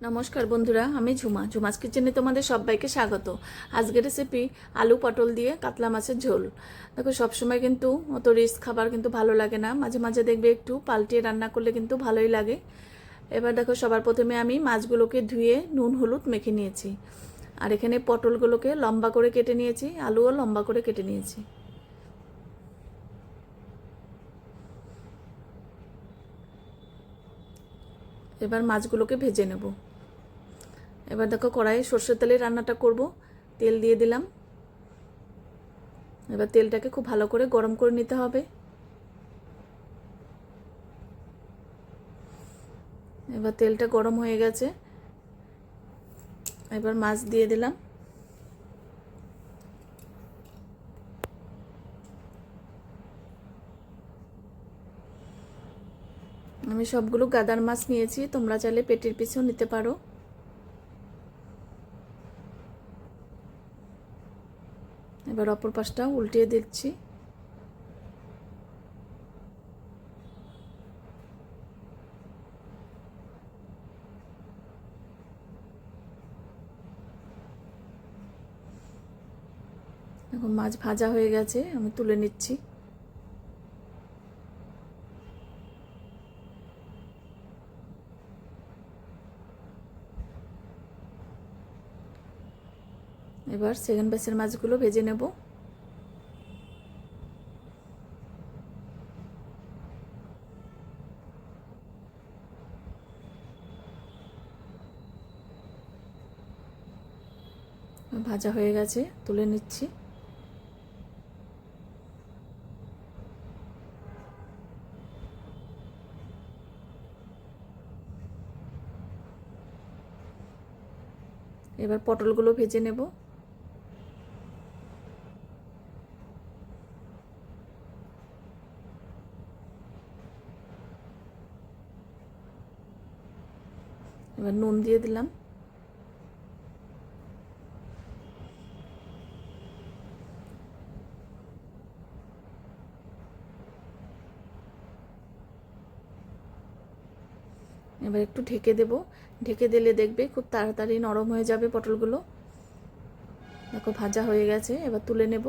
নমস্কার বন্ধুরা, আমি ঝুমা। ঝুমাস কিচেনে তোমাদের সবাইকে স্বাগত। আজকের রেসিপি আলু পটল দিয়ে কাতলা মাছের ঝোল। দেখো, সবসময় কিন্তু অত রিস্ক খাবার কিন্তু ভালো লাগে না। মাঝে মাঝে দেখবে একটু পাল্টিয়ে রান্না করলে কিন্তু ভালোই লাগে। এবার দেখো, সবার প্রথমে আমি মাছগুলোকে ধুয়ে নুন, হলুদ মেখে নিয়েছি। আর এখানে পটলগুলোকে লম্বা করে কেটে নিয়েছি, আলুও লম্বা করে কেটে নিয়েছি। এবার মাছগুলোকে ভেজে নেব। এবার দেখো কড়াইয়ে সর্ষের তেলে রান্নাটা করব। তেল দিয়ে দিলাম। এবার তেলটাকে খুব ভালো করে গরম করে নিতে হবে। এবার তেলটা গরম হয়ে গেছে। এবার মাছ দিয়ে দিলাম। আমি সবগুলো গাদার মাছ নিয়েছি, তোমরা চাইলে পেটির পিছেও নিতে পারো। এবার অপর পাশটা উল্টিয়ে দিচ্ছি এখন মাছ ভাজা হয়ে গেছে আমি তুলে নিচ্ছি। এবার সেকেন্ড ব্যাচের মাছগুলো ভেজে নেব। ভাজা হয়ে গেছে, তুলে নিচ্ছি। এবার পটলগুলো ভেজে নেব। এবার নুন দিয়ে দিলাম। এবার একটু ঢেকে দেব। ঢেকে দিলে দেখবে খুব তাড়াতাড়ি নরম হয়ে যাবে পটলগুলো। দেখো ভাজা হয়ে গেছে, এবার তুলে নেব।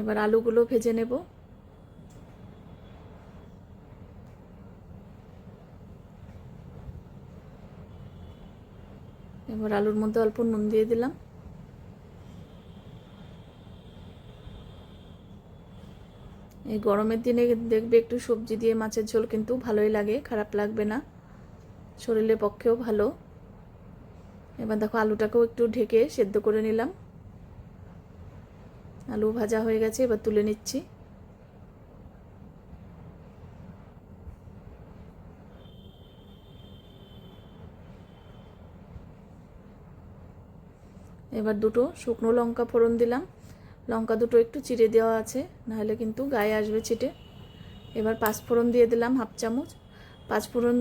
এবার আলুগুলো ভেজে নেব। এবার আলুর মধ্যে অল্প নুন দিয়ে দিলাম। এই গরমের দিনে দেখবে একটু সবজি দিয়ে মাছের ঝোল কিন্তু ভালোই লাগে, খারাপ লাগবে না। শরীরের পক্ষেও ভালো। এবার দেখো আলুটাকেও একটু ঢেকে সেদ্ধ করে নিলাম। আলু ভাজা হয়ে গেছে, এবার তুলে নিচ্ছি। এবার দুটো শুকনো লঙ্কা ফোড়ন দিলাম। লঙ্কা দুটো একটু চিড়ে দেওয়া আছে, নাহলে কিন্তু গায়ে আসবে ছিটে। এবার পাঁচফোড়ন দিয়ে দিলাম হাফ চামচ। পাঁচফোড়ন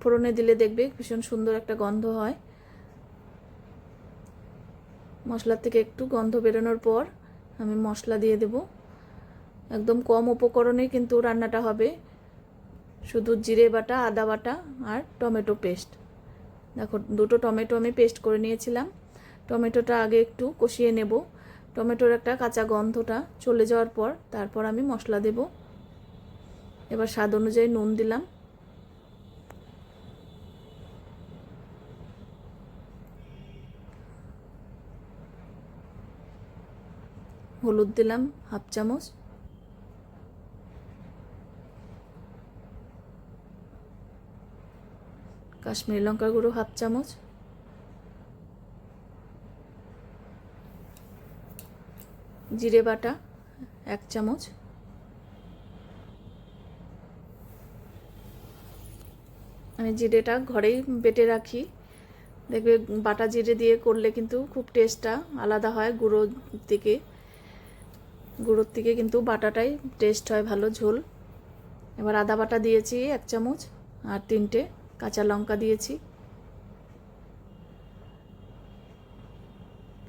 ফোড়নে দিলে দেখবে ভীষণ সুন্দর একটা গন্ধ হয়। মশলার থেকে একটু গন্ধ বেরোনোর পর আমি মশলা দিয়ে দেব। একদম কম উপকরণে কিন্তু রান্নাটা হবে। শুধু জিরে বাটা, আদা বাটা আর টমেটো পেস্ট। দেখো, দুটো টমেটো আমি পেস্ট করে নিয়েছিলাম। টমেটোটা আগে একটু কষিয়ে নেব। টমেটোর একটা কাঁচা গন্ধটা চলে যাওয়ার পর তারপর আমি মশলা দেব। এবার স্বাদ অনুযায়ী নুন দিলাম। হলুদ দিলাম, হাফ চামচ। কাশ্মীরি লঙ্কা গুঁড়ো, হাফ চামচ। জিরে বাটা, এক চামচ। আমি জিরেটা ঘরেই বেটে রাখি। দেখবে বাটা জিরে দিয়ে করলে কিন্তু খুব টেস্টটা আলাদা হয় গুঁড়ো থেকে গুঁড়োর থেকে কিন্তু বাটাটাই টেস্ট হয় ভালো, ঝোল। এবার আদা বাটা দিয়েছি এক চামচ আর তিনটে কাঁচা লঙ্কা দিয়েছি।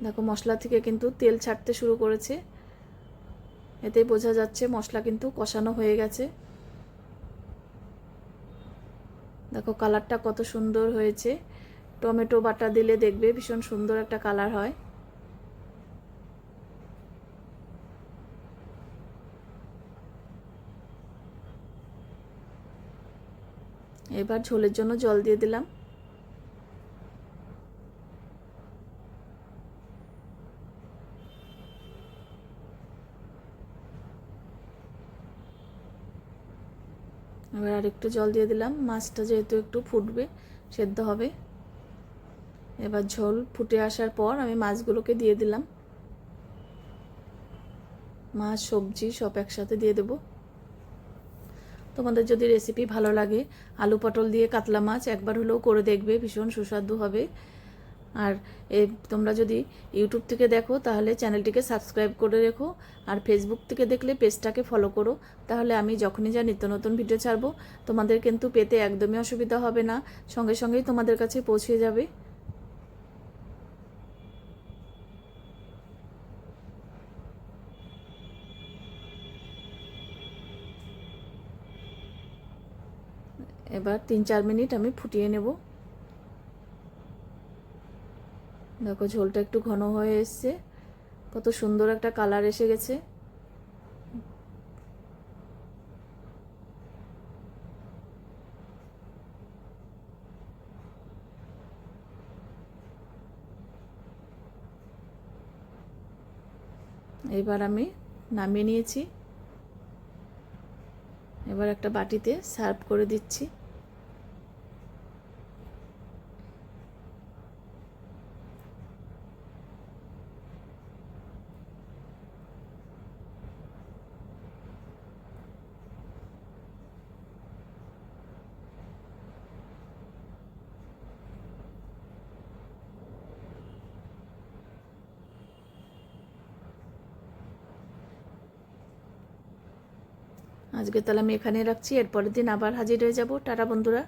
দেখো মশলা থেকে কিন্তু তেল ছাড়তে শুরু করেছে। এতেই বোঝা যাচ্ছে মশলা কিন্তু কষানো হয়ে গেছে। দেখো কালারটা কত সুন্দর হয়েছে। টমেটো বাটা দিলে দেখবে ভীষণ সুন্দর একটা কালার হয়। এবার ঝোলের জন্য জল দিয়ে দিলাম। এবার আর একটু জল দিয়ে দিলাম। মাছটা যেহেতু একটু ফুটবে, সেদ্ধ হবে। এবার ঝোল ফুটে আসার পর আমি মাছগুলোকে দিয়ে দিলাম। মাছ, সবজি সব একসাথে দিয়ে দেবো। তোমাদের যদি রেসিপি ভালো লাগে, আলু পটল দিয়ে কাতলা মাছ একবার হলেও করে দেখবে, ভীষণ সুস্বাদু হবে। আর এ, তোমরা যদি ইউটিউব থেকে দেখো, তাহলে চ্যানেলটিকে সাবস্ক্রাইব করে রেখো। আর ফেসবুক থেকে দেখলে পেজটাকে ফলো করো। তাহলে আমি যখনই যা নিত্য নতুন ভিডিও ছাড়বো, তোমাদের কিন্তু পেতে একদমই অসুবিধা হবে না। সঙ্গে সঙ্গেই তোমাদের কাছে পৌঁছে যাবে। এবার তিন চার মিনিট আমি ফুটিয়ে নেব। দেখো ঝোলটা একটু ঘন হয়ে এসছে। কত সুন্দর একটা কালার এসে গেছে। এবার আমি নামিয়ে নিয়েছি। এবার একটা বাটিতে সার্ভ করে দিচ্ছি। আজকে তাহলে আমি এখানে রাখছি এরপরের দিন আবার হাজির হয়ে যাব। টাটা বন্ধুরা।